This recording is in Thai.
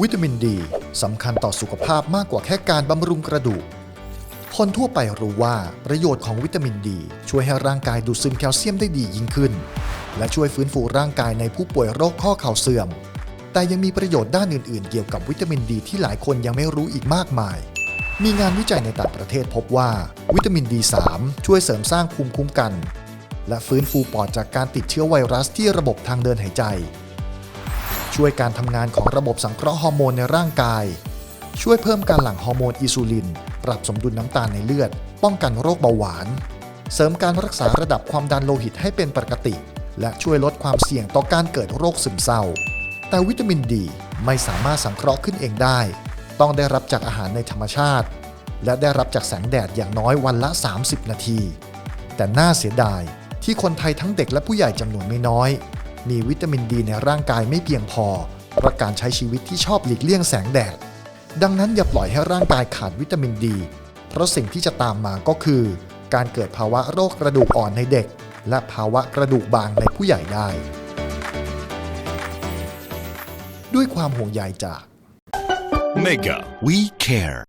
วิตามินดีสำคัญต่อสุขภาพมากกว่าแค่การบำรุงกระดูก คนทั่วไปรู้ว่าประโยชน์ของวิตามินดี ช่วยให้ร่างกายดูดซึมแคลเซียมได้ดียิ่งขึ้น และช่วยฟื้นฟูร่างกายในผู้ป่วยโรคข้อเข่าเสื่อม แต่ยังมีประโยชน์ด้านอื่น ๆ เกี่ยวกับวิตามินดีที่หลายคนยังไม่รู้อีกมากมาย มีงานวิจัยในต่างประเทศพบว่าวิตามิน D3 ช่วยเสริมสร้างภูมิคุ้มกัน และฟื้นฟูปอดจากการติดเชื้อไวรัสที่ระบบทางเดินหายใจ ช่วยการทำงานของระบบสังเคราะห์ฮอร์โมนในร่างกาย ช่วยเพิ่มการหลั่งฮอร์โมนอินูลิน ปรับสมดุลน้ำตาลในเลือด ป้องกันโรคเบาหวาน เสริมการรักษาระดับความดันโลหิตให้เป็นปกติ และช่วยลดความเสี่ยงต่อการเกิดโรคซึมเศร้า แต่วิตามินดีไม่สามารถสังเคราะห์ขึ้นเองได้ ต้องได้รับจากอาหารในธรรมชาติ และได้รับจากแสงแดดอย่างน้อยวันละ 30 นาที แต่น่าเสียดายที่คนไทยทั้งเด็กและผู้ใหญ่จำนวนไม่น้อย มีวิตามินดีในร่างกายไม่เพียงพอ เพราะการใช้ชีวิตที่ชอบหลีกเลี่ยงแสงแดด ดังนั้นอย่าปล่อยให้ร่างกายขาดวิตามินดี เพราะสิ่งที่จะตามมาก็คือ การเกิดภาวะโรคกระดูกอ่อนในเด็ก และภาวะกระดูกบางในผู้ใหญ่ได้ ด้วยความห่วงใยจาก Mega We Care